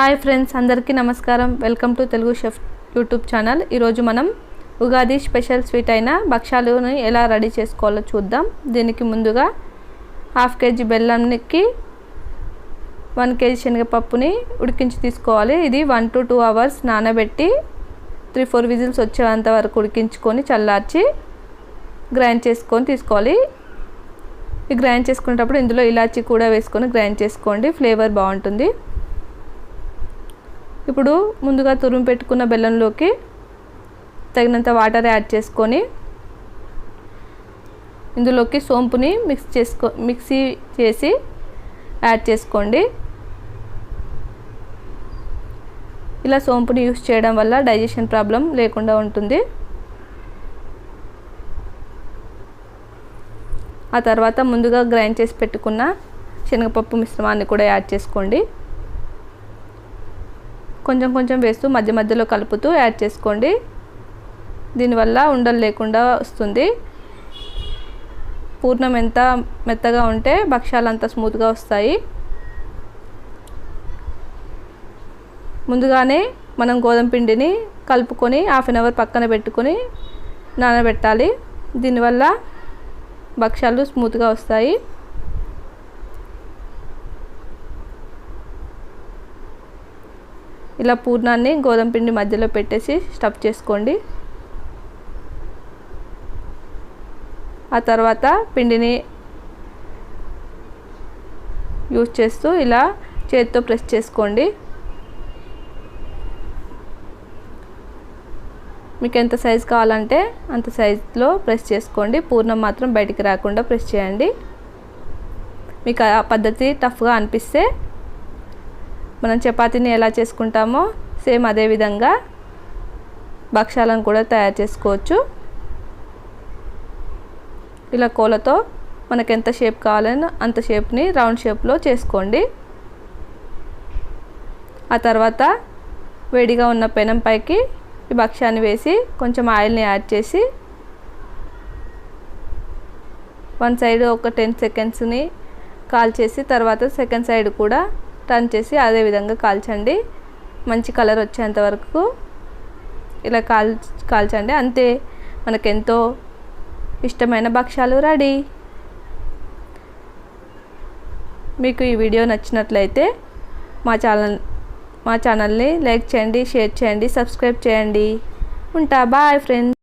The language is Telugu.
హాయ్ ఫ్రెండ్స్ అందరికీ నమస్కారం. Welcome to Telugu chef YouTube channel. ఈరోజు మనం ఉగాది స్పెషల్ స్వీట్ అయిన భక్షాలుని ఎలా రెడీ చేసుకోవాలో చూద్దాం. దీనికి ముందుగా హాఫ్ కేజీ బెల్లానికి వన్ కేజీ శనగపప్పుని ఉడికించి తీసుకోవాలి. ఇది వన్ టు టూ అవర్స్ నానబెట్టి త్రీ ఫోర్ విజిల్స్ వచ్చేంత వరకు ఉడికించుకొని చల్లార్చి గ్రైండ్ చేసుకొని తీసుకోవాలి. ఈ గ్రైండ్ చేసుకునేటప్పుడు ఇందులో ఇలాచీ కూడా వేసుకొని గ్రైండ్ చేసుకోండి. ఫ్లేవర్ బాగుంటుంది. ఇప్పుడు ముందుగా తురుము పెట్టుకున్న బెల్లంలోకి తగినంత వాటర్ యాడ్ చేసుకొని ఇందులోకి సోంపుని మిక్స్ చేసుకో మిక్సీ చేసి యాడ్ చేసుకోండి. ఇలా సోంపుని యూస్ చేయడం వల్ల డైజెషన్ ప్రాబ్లం లేకుండా ఉంటుంది. ఆ తర్వాత ముందుగా గ్రైండ్ చేసి పెట్టుకున్న శనగపప్పు మిశ్రమాన్ని కూడా యాడ్ చేసుకోండి. కొంచెం కొంచెం వేస్తూ మధ్య మధ్యలో కలుపుతూ యాడ్ చేసుకోండి. దీనివల్ల ఉండలు లేకుండా వస్తుంది. పూర్ణం ఎంత మెత్తగా ఉంటే భక్ష్యాలు అంత స్మూత్గా వస్తాయి. ముందుగానే మనం గోధుమ పిండిని కలుపుకొని హాఫ్ అన్ అవర్ పక్కన పెట్టుకొని నానబెట్టాలి. దీనివల్ల భక్ష్యాలు స్మూత్గా వస్తాయి. ఇలా పూర్ణాన్ని గోధుమ పిండి మధ్యలో పెట్టేసి స్టఫ్ చేసుకోండి. ఆ తర్వాత పిండిని యూజ్ చేస్తూ ఇలా చేతితో ప్రెస్ చేసుకోండి. మీకు ఎంత సైజు కావాలంటే అంత సైజులో ప్రెస్ చేసుకోండి. పూర్ణం మాత్రం బయటికి రాకుండా ప్రెస్ చేయండి. మీకు ఆ పద్ధతి టఫ్గా అనిపిస్తే మనం చపాతీని ఎలా చేసుకుంటామో సేమ్ అదే విధంగా భక్షాలను కూడా తయారు చేసుకోవచ్చు. ఇలా కోలతో మనకు ఎంత షేప్ కావాలని అంత షేప్ని రౌండ్ షేప్లో చేసుకోండి. ఆ తర్వాత వేడిగా ఉన్న పెనం పైకి ఈ భక్ష్యాన్ని వేసి కొంచెం ఆయిల్ని యాడ్ చేసి వన్ సైడ్ ఒక టెన్ సెకండ్స్ని కాల్ చేసి తర్వాత సెకండ్ సైడ్ కూడా టర్న్ చేసి అదే విధంగా కాల్చండి. మంచి కలర్ వచ్చేంత వరకు ఇలా కాల్ కాల్చండి. అంతే మనకెంతో ఇష్టమైన భక్ష్యాలు రెడీ. మీకు ఈ వీడియో నచ్చినట్లయితే మా ఛానల్ మా ఛానల్ని లైక్ చేయండి షేర్ చేయండి సబ్స్క్రైబ్ చేయండి. ఉంటా బాయ్ ఫ్రెండ్స్.